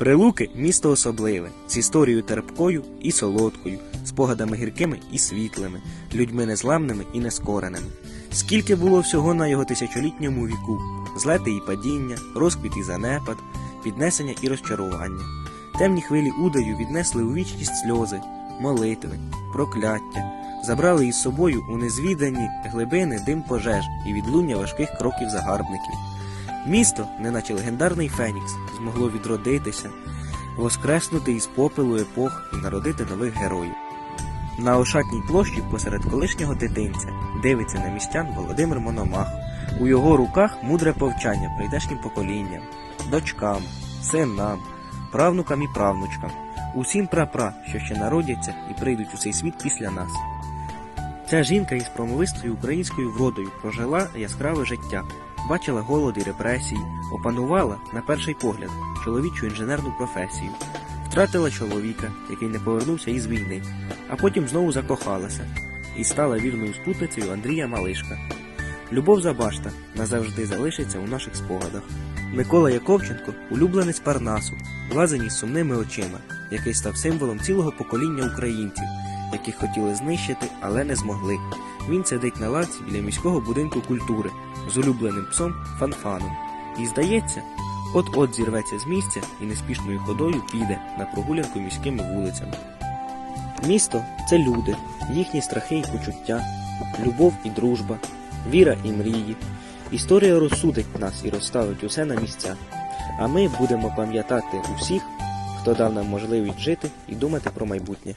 Прилуки місто особливе, з історією терпкою і солодкою, спогадами гіркими і світлими, людьми незламними і нескореними. Скільки було всього на його тисячолітньому віку: злети і падіння, розквіт і занепад, піднесення і розчарування. Темні хвилі удаю віднесли у вічність сльози, молитви, прокляття, забрали із собою у незвідані глибини дим пожеж і відлуння важких кроків загарбників. Місто, неначе легендарний Фенікс, змогло відродитися, воскреснути із попелу епох і народити нових героїв. На Ошатній площі посеред колишнього дитинця дивиться на містян Володимир Мономах. У його руках мудре повчання прийдешнім поколінням, дочкам, синам, правнукам і правнучкам, усім прапра, що ще народяться і прийдуть у цей світ після нас. Ця жінка із промовистою українською вродою прожила яскраве життя, бачила голод і репресії, опанувала, на перший погляд, чоловічу інженерну професію, втратила чоловіка, який не повернувся із війни, а потім знову закохалася і стала вірною спутницею Андрія Малишка. Любов Забашта назавжди залишиться у наших спогадах. Микола Яковченко улюбленець Парнасу, влазені з сумними очима, який став символом цілого покоління українців, яких хотіли знищити, але не змогли. Він сидить на лавці біля міського будинку культури з улюбленим псом Фанфаном. І здається, от-от зірветься з місця і неспішною ходою піде на прогулянку міськими вулицями. Місто це люди, їхні страхи і почуття, любов і дружба, віра і мрії. Історія розсудить нас і розставить усе на місця. А ми будемо пам'ятати усіх, хто дав нам можливість жити і думати про майбутнє.